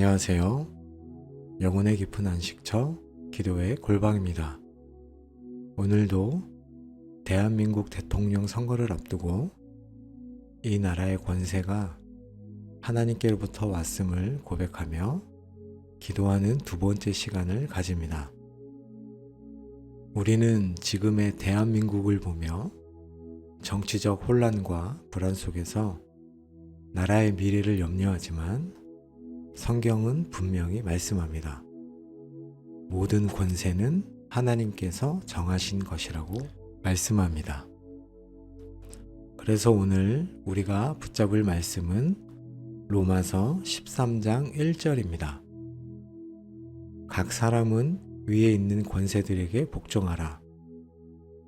안녕하세요. 영혼의 깊은 안식처 기도의 골방입니다. 오늘도 대한민국 대통령 선거를 앞두고 이 나라의 권세가 하나님께로부터 왔음을 고백하며 기도하는 두 번째 시간을 가집니다. 우리는 지금의 대한민국을 보며 정치적 혼란과 불안 속에서 나라의 미래를 염려하지만 성경은 분명히 말씀합니다. 모든 권세는 하나님께서 정하신 것이라고 말씀합니다. 그래서 오늘 우리가 붙잡을 말씀은 로마서 13장 1절입니다. 각 사람은 위에 있는 권세들에게 복종하라.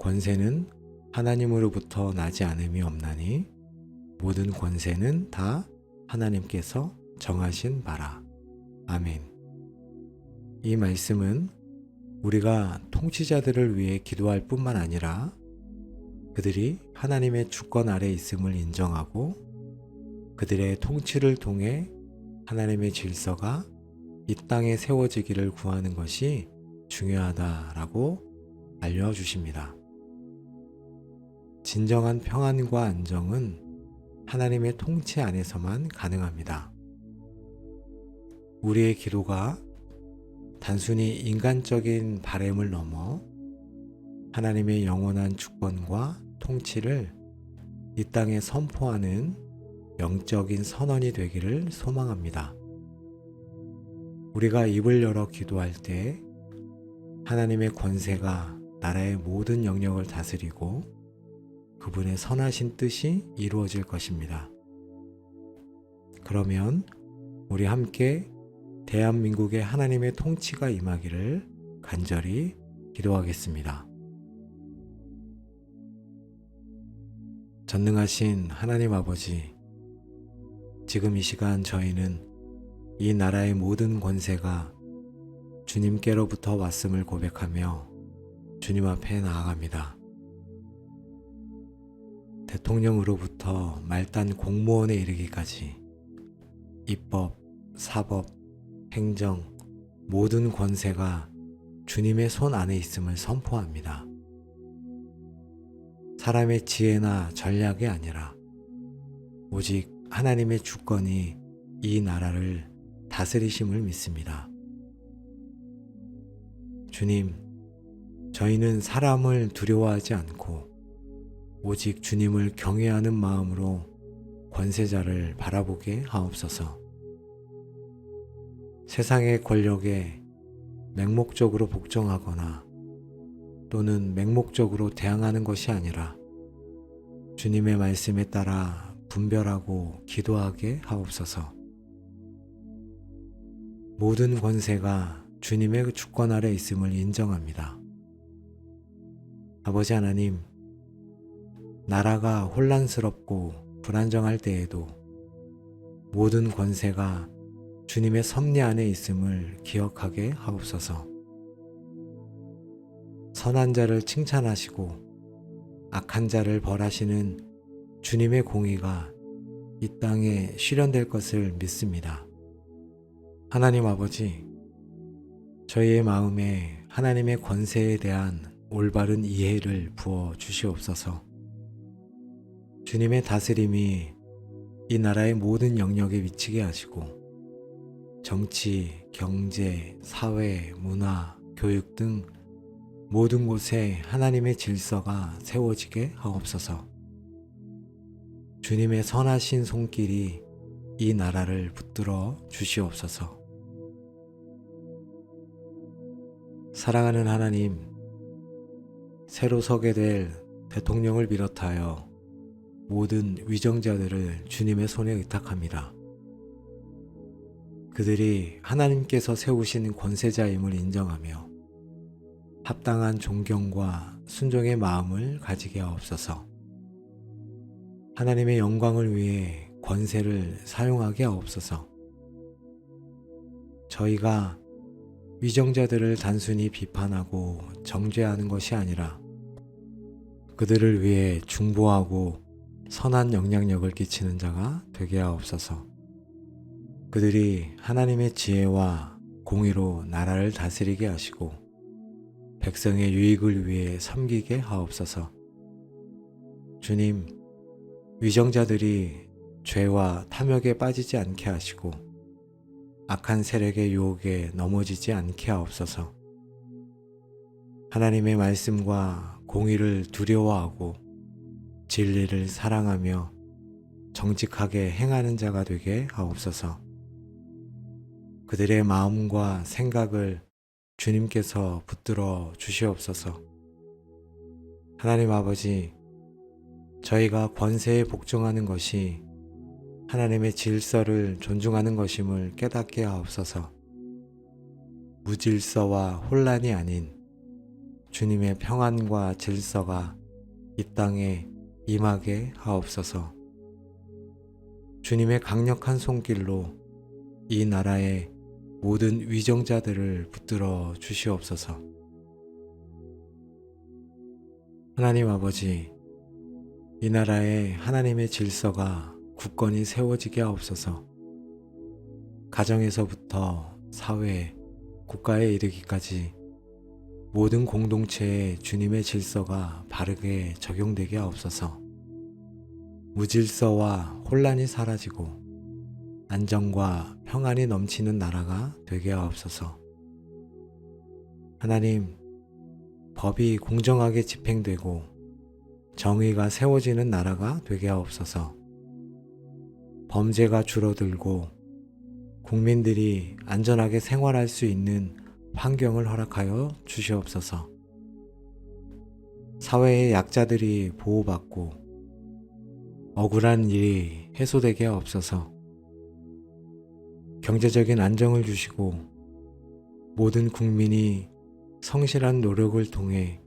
권세는 하나님으로부터 나지 않음이 없나니 모든 권세는 다 하나님께서 정하신 바라. 아멘. 이 말씀은 우리가 통치자들을 위해 기도할 뿐만 아니라 그들이 하나님의 주권 아래 있음을 인정하고 그들의 통치를 통해 하나님의 질서가 이 땅에 세워지기를 구하는 것이 중요하다라고 알려주십니다. 진정한 평안과 안정은 하나님의 통치 안에서만 가능합니다. 우리의 기도가 단순히 인간적인 바램을 넘어 하나님의 영원한 주권과 통치를 이 땅에 선포하는 영적인 선언이 되기를 소망합니다. 우리가 입을 열어 기도할 때 하나님의 권세가 나라의 모든 영역을 다스리고 그분의 선하신 뜻이 이루어질 것입니다. 그러면 우리 함께 대한민국의 하나님의 통치가 임하기를 간절히 기도하겠습니다. 전능하신 하나님 아버지, 지금 이 시간 저희는 이 나라의 모든 권세가 주님께로부터 왔음을 고백하며 주님 앞에 나아갑니다. 대통령으로부터 말단 공무원에 이르기까지 입법, 사법, 행정, 모든 권세가 주님의 손 안에 있음을 선포합니다. 사람의 지혜나 전략이 아니라 오직 하나님의 주권이 이 나라를 다스리심을 믿습니다. 주님, 저희는 사람을 두려워하지 않고 오직 주님을 경외하는 마음으로 권세자를 바라보게 하옵소서. 세상의 권력에 맹목적으로 복종하거나 또는 맹목적으로 대항하는 것이 아니라 주님의 말씀에 따라 분별하고 기도하게 하옵소서. 모든 권세가 주님의 주권 아래 있음을 인정합니다. 아버지 하나님, 나라가 혼란스럽고 불안정할 때에도 모든 권세가 주님의 섭리 안에 있음을 기억하게 하옵소서. 선한 자를 칭찬하시고 악한 자를 벌하시는 주님의 공의가 이 땅에 실현될 것을 믿습니다. 하나님 아버지, 저희의 마음에 하나님의 권세에 대한 올바른 이해를 부어 주시옵소서. 주님의 다스림이 이 나라의 모든 영역에 미치게 하시고, 정치, 경제, 사회, 문화, 교육 등 모든 곳에 하나님의 질서가 세워지게 하옵소서. 주님의 선하신 손길이 이 나라를 붙들어 주시옵소서. 사랑하는 하나님, 새로 서게 될 대통령을 비롯하여 모든 위정자들을 주님의 손에 의탁합니다. 그들이 하나님께서 세우신 권세자임을 인정하며 합당한 존경과 순종의 마음을 가지게 하옵소서. 하나님의 영광을 위해 권세를 사용하게 하옵소서. 저희가 위정자들을 단순히 비판하고 정죄하는 것이 아니라 그들을 위해 중보하고 선한 영향력을 끼치는 자가 되게 하옵소서. 그들이 하나님의 지혜와 공의로 나라를 다스리게 하시고 백성의 유익을 위해 섬기게 하옵소서. 주님, 위정자들이 죄와 탐욕에 빠지지 않게 하시고 악한 세력의 유혹에 넘어지지 않게 하옵소서. 하나님의 말씀과 공의를 두려워하고 진리를 사랑하며 정직하게 행하는 자가 되게 하옵소서. 그들의 마음과 생각을 주님께서 붙들어 주시옵소서. 하나님 아버지, 저희가 권세에 복종하는 것이 하나님의 질서를 존중하는 것임을 깨닫게 하옵소서. 무질서와 혼란이 아닌 주님의 평안과 질서가 이 땅에 임하게 하옵소서. 주님의 강력한 손길로 이 나라의 모든 위정자들을 붙들어 주시옵소서. 하나님 아버지, 이 나라에 하나님의 질서가 굳건히 세워지게 하옵소서. 가정에서부터 사회, 국가에 이르기까지 모든 공동체에 주님의 질서가 바르게 적용되게 하옵소서. 무질서와 혼란이 사라지고 안정과 평안이 넘치는 나라가 되게 하옵소서. 하나님, 법이 공정하게 집행되고 정의가 세워지는 나라가 되게 하옵소서. 범죄가 줄어들고 국민들이 안전하게 생활할 수 있는 환경을 허락하여 주시옵소서. 사회의 약자들이 보호받고 억울한 일이 해소되게 하옵소서. 경제적인 안정을 주시고 모든 국민이 성실한 노력을 통해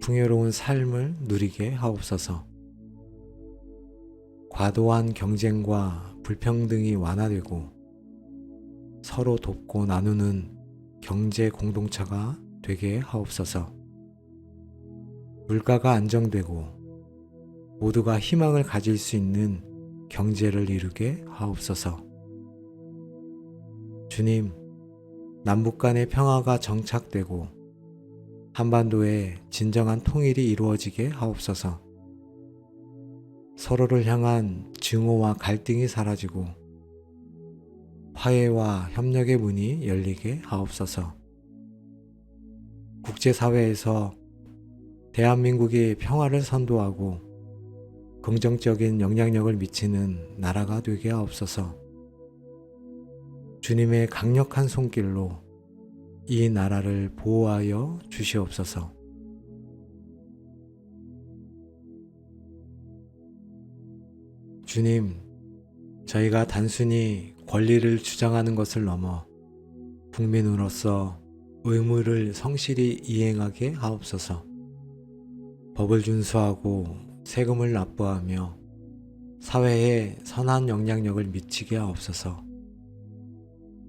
풍요로운 삶을 누리게 하옵소서. 과도한 경쟁과 불평등이 완화되고 서로 돕고 나누는 경제 공동체가 되게 하옵소서. 물가가 안정되고 모두가 희망을 가질 수 있는 경제를 이루게 하옵소서. 주님, 남북 간의 평화가 정착되고 한반도에 진정한 통일이 이루어지게 하옵소서. 서로를 향한 증오와 갈등이 사라지고 화해와 협력의 문이 열리게 하옵소서. 국제사회에서 대한민국이 평화를 선도하고 긍정적인 영향력을 미치는 나라가 되게 하옵소서. 주님의 강력한 손길로 이 나라를 보호하여 주시옵소서. 주님, 저희가 단순히 권리를 주장하는 것을 넘어 국민으로서 의무를 성실히 이행하게 하옵소서. 법을 준수하고 세금을 납부하며 사회에 선한 영향력을 미치게 하옵소서.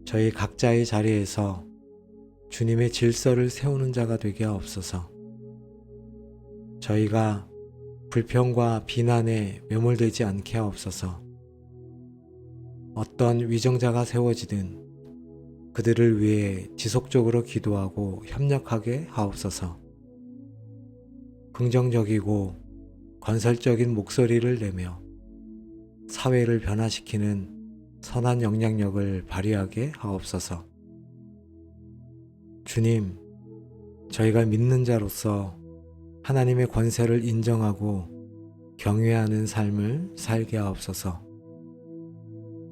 저희 각자의 자리에서 주님의 질서를 세우는 자가 되게 하옵소서. 저희가 불평과 비난에 매몰되지 않게 하옵소서. 어떤 위정자가 세워지든 그들을 위해 지속적으로 기도하고 협력하게 하옵소서. 긍정적이고 건설적인 목소리를 내며 사회를 변화시키는 선한 영향력을 발휘하게 하옵소서. 주님, 저희가 믿는 자로서 하나님의 권세를 인정하고 경외하는 삶을 살게 하옵소서.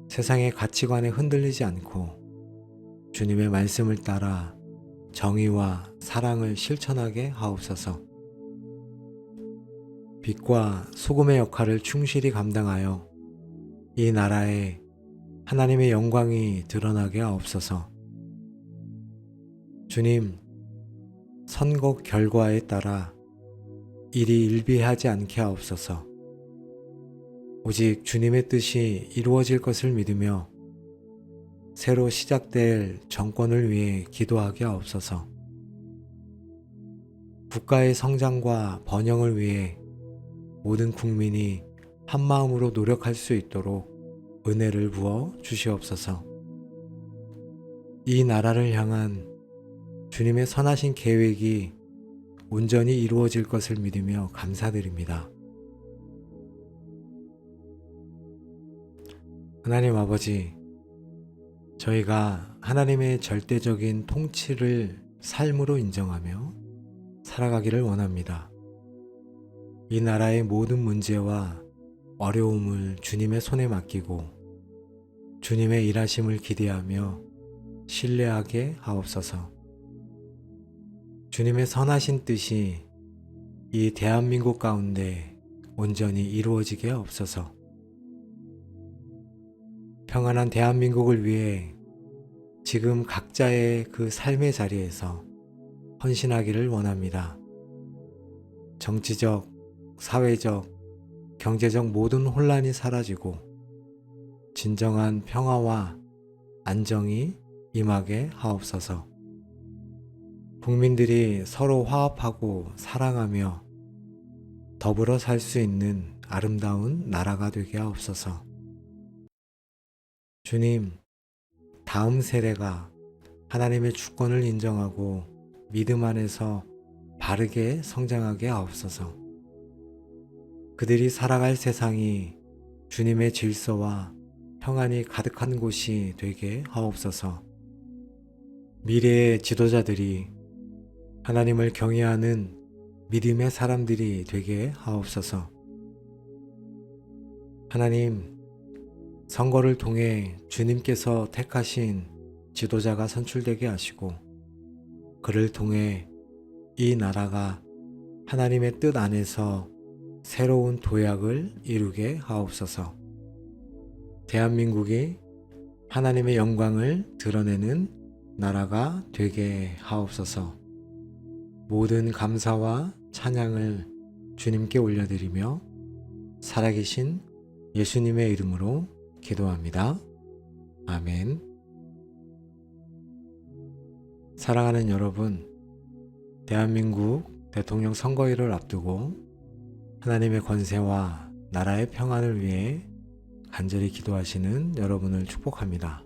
세상의 가치관에 흔들리지 않고 주님의 말씀을 따라 정의와 사랑을 실천하게 하옵소서. 빛과 소금의 역할을 충실히 감당하여 이 나라에 하나님의 영광이 드러나게 하옵소서. 주님, 선거 결과에 따라 일이 일비하지 않게 하옵소서. 오직 주님의 뜻이 이루어질 것을 믿으며 새로 시작될 정권을 위해 기도하게 하옵소서. 국가의 성장과 번영을 위해 모든 국민이 한 마음으로 노력할 수 있도록 은혜를 부어 주시옵소서. 이 나라를 향한 주님의 선하신 계획이 온전히 이루어질 것을 믿으며 감사드립니다. 하나님 아버지, 저희가 하나님의 절대적인 통치를 삶으로 인정하며 살아가기를 원합니다. 이 나라의 모든 문제와 어려움을 주님의 손에 맡기고 주님의 일하심을 기대하며 신뢰하게 하옵소서. 주님의 선하신 뜻이 이 대한민국 가운데 온전히 이루어지게 하옵소서. 평안한 대한민국을 위해 지금 각자의 그 삶의 자리에서 헌신하기를 원합니다. 정치적, 사회적, 경제적 모든 혼란이 사라지고 진정한 평화와 안정이 임하게 하옵소서. 국민들이 서로 화합하고 사랑하며 더불어 살 수 있는 아름다운 나라가 되게 하옵소서. 주님, 다음 세대가 하나님의 주권을 인정하고 믿음 안에서 바르게 성장하게 하옵소서. 그들이 살아갈 세상이 주님의 질서와 평안이 가득한 곳이 되게 하옵소서. 미래의 지도자들이 하나님을 경외하는 믿음의 사람들이 되게 하옵소서. 하나님, 선거를 통해 주님께서 택하신 지도자가 선출되게 하시고, 그를 통해 이 나라가 하나님의 뜻 안에서 새로운 도약을 이루게 하옵소서. 대한민국이 하나님의 영광을 드러내는 나라가 되게 하옵소서. 모든 감사와 찬양을 주님께 올려드리며 살아계신 예수님의 이름으로 기도합니다. 아멘. 사랑하는 여러분, 대한민국 대통령 선거일을 앞두고 하나님의 권세와 나라의 평안을 위해 간절히 기도하시는 여러분을 축복합니다.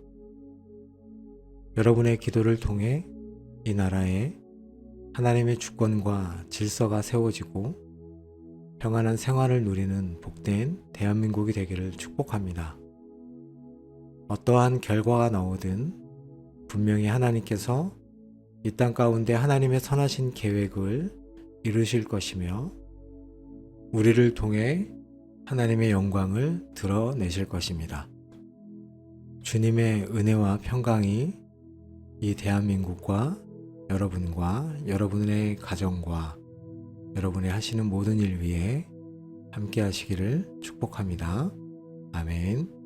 여러분의 기도를 통해 이 나라에 하나님의 주권과 질서가 세워지고 평안한 생활을 누리는 복된 대한민국이 되기를 축복합니다. 어떠한 결과가 나오든 분명히 하나님께서 이 땅 가운데 하나님의 선하신 계획을 이루실 것이며 우리를 통해 하나님의 영광을 드러내실 것입니다. 주님의 은혜와 평강이 이 대한민국과 여러분과 여러분의 가정과 여러분의 하시는 모든 일 위에 함께 하시기를 축복합니다. 아멘.